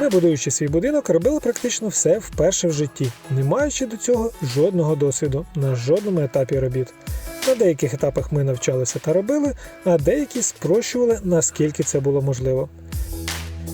Ми, будуючи свій будинок, робили практично все вперше в житті, не маючи до цього жодного досвіду на жодному етапі робіт. На деяких етапах ми навчалися та робили, а деякі спрощували, наскільки це було можливо.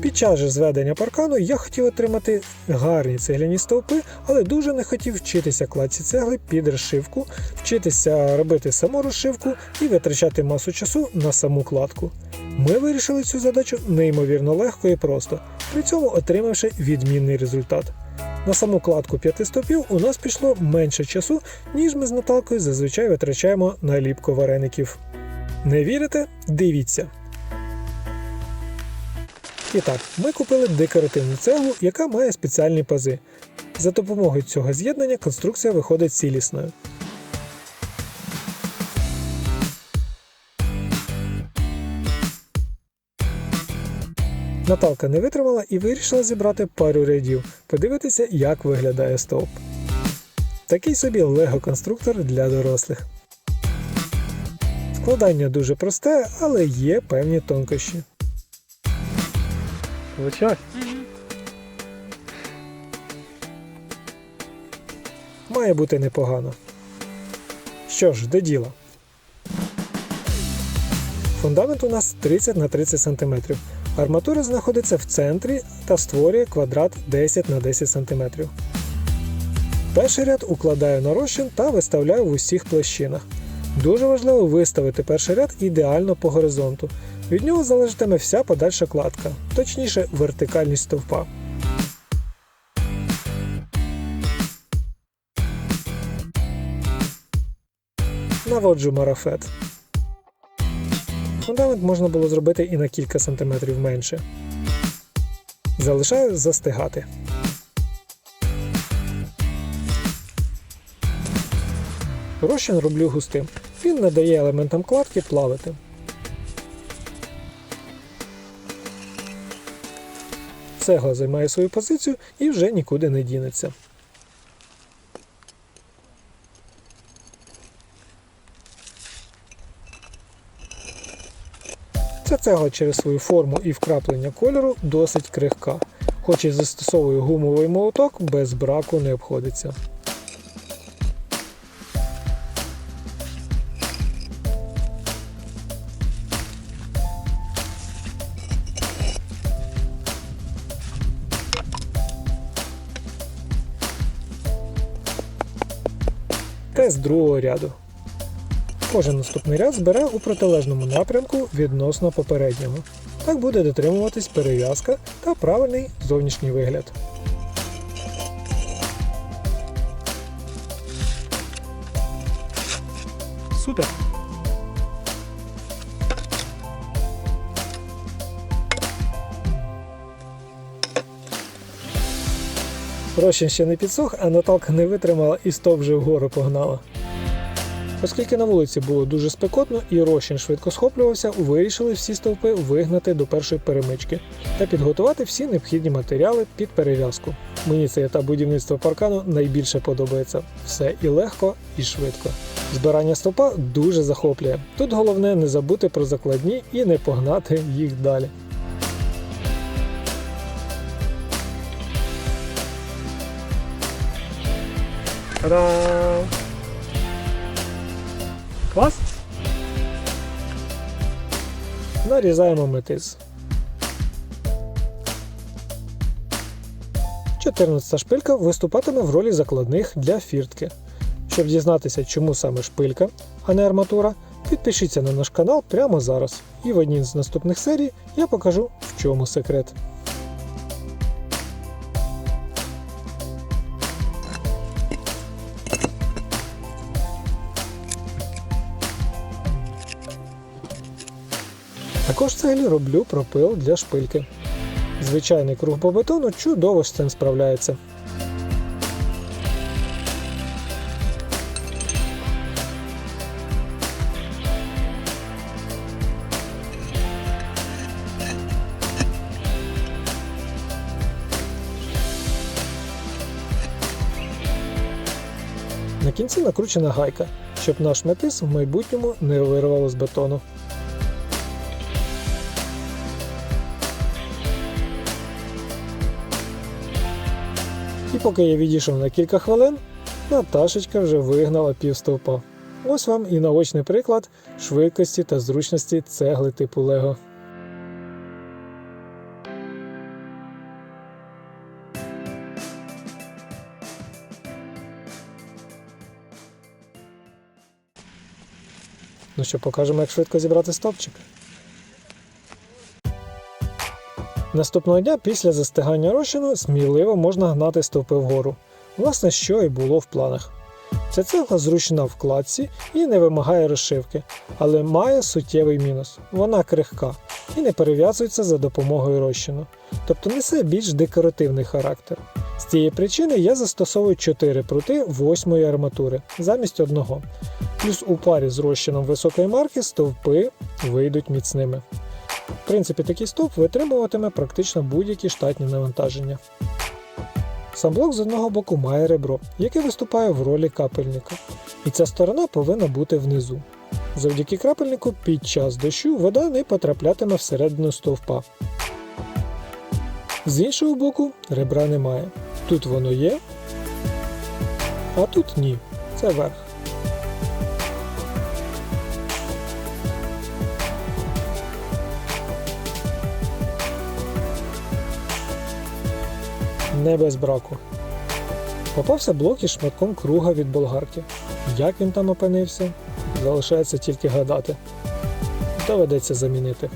Під час же зведення паркану я хотів отримати гарні цегляні стовпи, але дуже не хотів вчитися кладці цегли під розшивку, вчитися робити саму розшивку і витрачати масу часу на саму кладку. Ми вирішили цю задачу неймовірно легко і просто, при цьому отримавши відмінний результат. На саму кладку п'яти стовпів у нас пішло менше часу, ніж ми з Наталкою зазвичай витрачаємо на ліпку вареників. Не вірите? Дивіться. І так, ми купили декоративну цеглу, яка має спеціальні пази. За допомогою цього з'єднання конструкція виходить цілісною. Наталка не витримала і вирішила зібрати пару рядів, подивитися, як виглядає стовп. Такий собі лего-конструктор для дорослих. Складання дуже просте, але є певні тонкощі. Звичайно. Має бути непогано. Що ж, до діла. Фундамент у нас 30 на 30 см. Арматура знаходиться в центрі та створює квадрат 10 на 10 см. Перший ряд укладаю на розчин та виставляю в усіх площинах. Дуже важливо виставити перший ряд ідеально по горизонту. Від нього залежатиме вся подальша кладка, точніше вертикальність стовпа. Наводжу марафет. Фундамент можна було зробити і на кілька сантиметрів менше. Залишаю застигати. Розчин роблю густим. Він надає елементам кладки плавати. Цегла займає свою позицію і вже нікуди не дінеться. Ця цегла через свою форму і вкраплення кольору досить крихка, хоч і застосовує гумовий молоток, без браку не обходиться. Тест другого ряду. Кожен наступний ряд збере у протилежному напрямку відносно попереднього. Так буде дотримуватись перев'язка та правильний зовнішній вигляд. Супер. Розчин ще не підсох, а Наталка не витримала і стоп вже вгору погнала. Оскільки на вулиці було дуже спекотно і розчин швидко схоплювався, вирішили всі стовпи вигнати до першої перемички та підготувати всі необхідні матеріали під перев'язку. Мені цей етап будівництва паркану найбільше подобається. Все і легко, і швидко. Збирання стовпа дуже захоплює. Тут головне не забути про закладні і не погнати їх далі. Та-дам! Клас? Нарізаємо метис. 14 шпилька виступатиме в ролі закладних для фіртки. Щоб дізнатися, чому саме шпилька, а не арматура, підпишіться на наш канал прямо зараз. І в одній з наступних серій я покажу, в чому секрет. Також цеглі роблю пропил для шпильки. Звичайний круг по бетону чудово з цим справляється. На кінці накручена гайка, щоб наш метис в майбутньому не вирвало з бетону. І поки я відійшов на кілька хвилин, Наташечка вже вигнала півстовпа. Ось вам і наочний приклад швидкості та зручності цегли типу Лего. Ну що, покажемо, як швидко зібрати стовпчик. Наступного дня після застигання розчину сміливо можна гнати стовпи вгору. Власне, що і було в планах. Ця цегла зручна в кладці і не вимагає розшивки, але має суттєвий мінус. Вона крихка і не перев'язується за допомогою розчину, тобто несе більш декоративний характер. З цієї причини я застосовую 4 прути 8 арматури замість одного. Плюс у парі з розчином високої марки стовпи вийдуть міцними. В принципі, такий стовп витримуватиме практично будь-які штатні навантаження. Сам блок з одного боку має ребро, яке виступає в ролі капельника, і ця сторона повинна бути внизу. Завдяки крапельнику під час дощу вода не потраплятиме всередину стовпа. З іншого боку, ребра немає. Тут воно є, а тут ні. Це верх. Не без браку. Попався блок із шматком круга від болгарки. Як він там опинився, залишається тільки гадати. Доведеться замінити.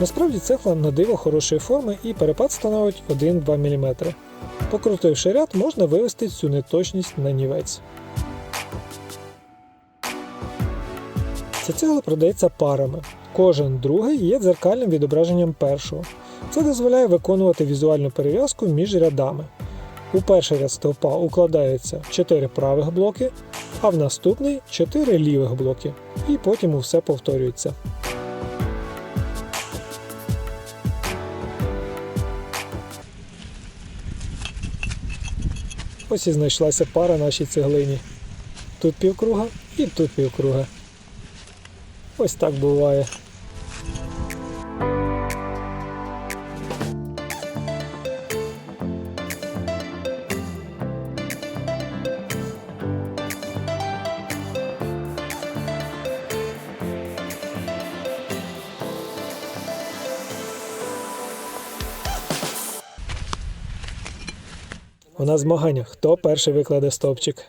Насправді цегла на диво хорошої форми і перепад становить 1-2 мм. Покрутивши ряд, можна вивести цю неточність на нівець. Ця цегла продається парами. Кожен другий є дзеркальним відображенням першого. Це дозволяє виконувати візуальну перев'язку між рядами. У перший ряд стовпа укладаються 4 правих блоки, а в наступний 4 лівих блоки. І потім усе повторюється. Ось і знайшлася пара нашій цеглині. Тут півкруга і тут півкруга. Ось так буває. У нас змагання. Хто перший викладе стовпчик?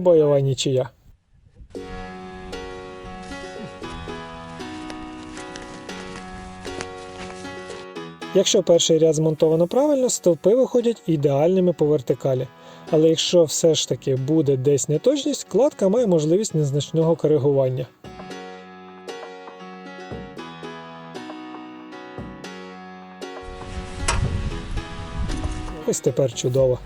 Бойова нічия. Якщо перший ряд змонтовано правильно, стовпи виходять ідеальними по вертикалі. Але якщо все ж таки буде десь неточність, кладка має можливість незначного коригування. Ось тепер чудово.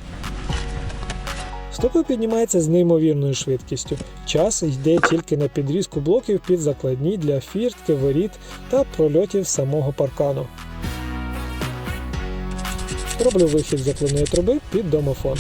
Стопи піднімається з неймовірною швидкістю. Час йде тільки на підрізку блоків під закладні для фіртки, воріт та прольотів самого паркану. Роблю вихід закладної труби під домофон.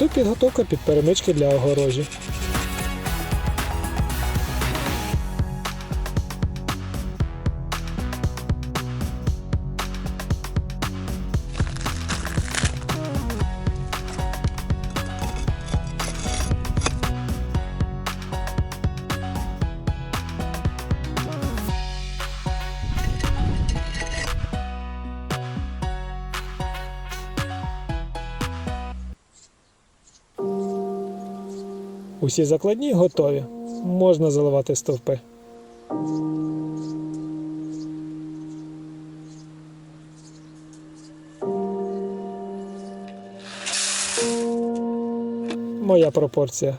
Тут підготовка під перемички для огорожі. Усі закладні готові. Можна заливати стовпи. Моя пропорція.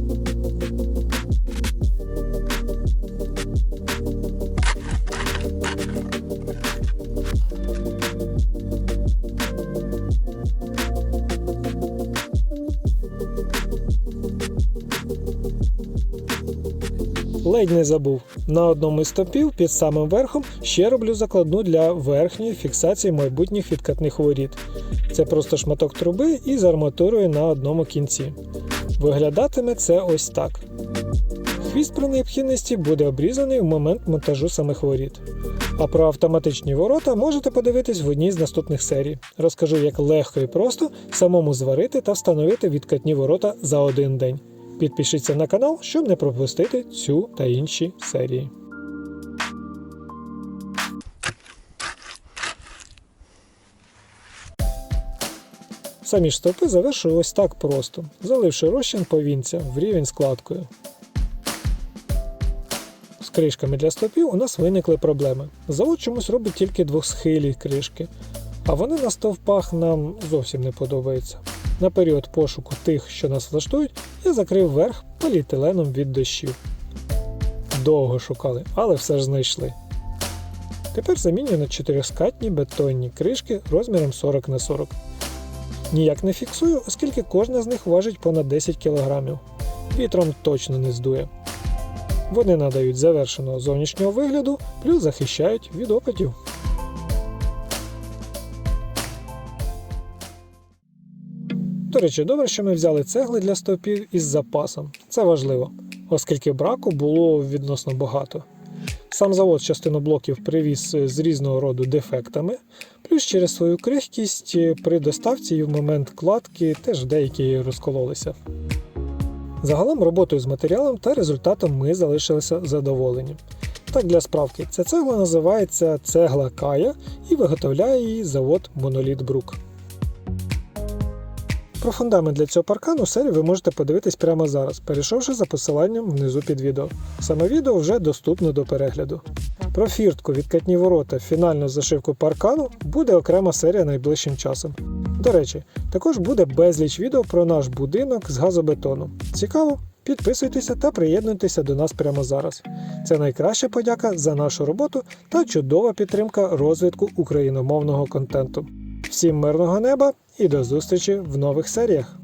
Ледь не забув. На одному із стопів під самим верхом ще роблю закладну для верхньої фіксації майбутніх відкатних воріт. Це просто шматок труби із арматурою на одному кінці. Виглядатиме це ось так. Хвіст при необхідності буде обрізаний в момент монтажу самих воріт. А про автоматичні ворота можете подивитись в одній з наступних серій. Розкажу, як легко і просто самому зварити та встановити відкатні ворота за один день. Підпишіться на канал, щоб не пропустити цю та інші серії. Самі ж стовпи завершую ось так просто, заливши розчин повінця в рівень складкою. З кришками для стовпів у нас виникли проблеми. Завод чомусь робить тільки двохсхилі кришки, а вони на стовпах нам зовсім не подобаються. На період пошуку тих, що нас влаштують, я закрив верх поліетиленом від дощів. Довго шукали, але все ж знайшли. Тепер замінюю на чотирьохскатні бетонні кришки розміром 40 на 40. Ніяк не фіксую, оскільки кожна з них важить понад 10 кг. Вітром точно не здує. Вони надають завершеного зовнішнього вигляду, плюс захищають від опитів. Речі, добре, що ми взяли цегли для стовпів із запасом. Це важливо, оскільки браку було відносно багато. Сам завод частину блоків привіз з різного роду дефектами, плюс через свою крихкість при доставці і в момент кладки теж деякі розкололися. Загалом роботою з матеріалом та результатом ми залишилися задоволені. Так, для справки, ця цегла називається цегла Кая і виготовляє її завод Моноліт Брук. Про фундамент для цього паркану серію ви можете подивитись прямо зараз, перейшовши за посиланням внизу під відео. Саме відео вже доступно до перегляду. Про фіртку, відкатні ворота, фінальну зашивку паркану буде окрема серія найближчим часом. До речі, також буде безліч відео про наш будинок з газобетону. Цікаво? Підписуйтеся та приєднуйтеся до нас прямо зараз. Це найкраща подяка за нашу роботу та чудова підтримка розвитку україномовного контенту. Всім мирного неба і до зустрічі в нових серіях!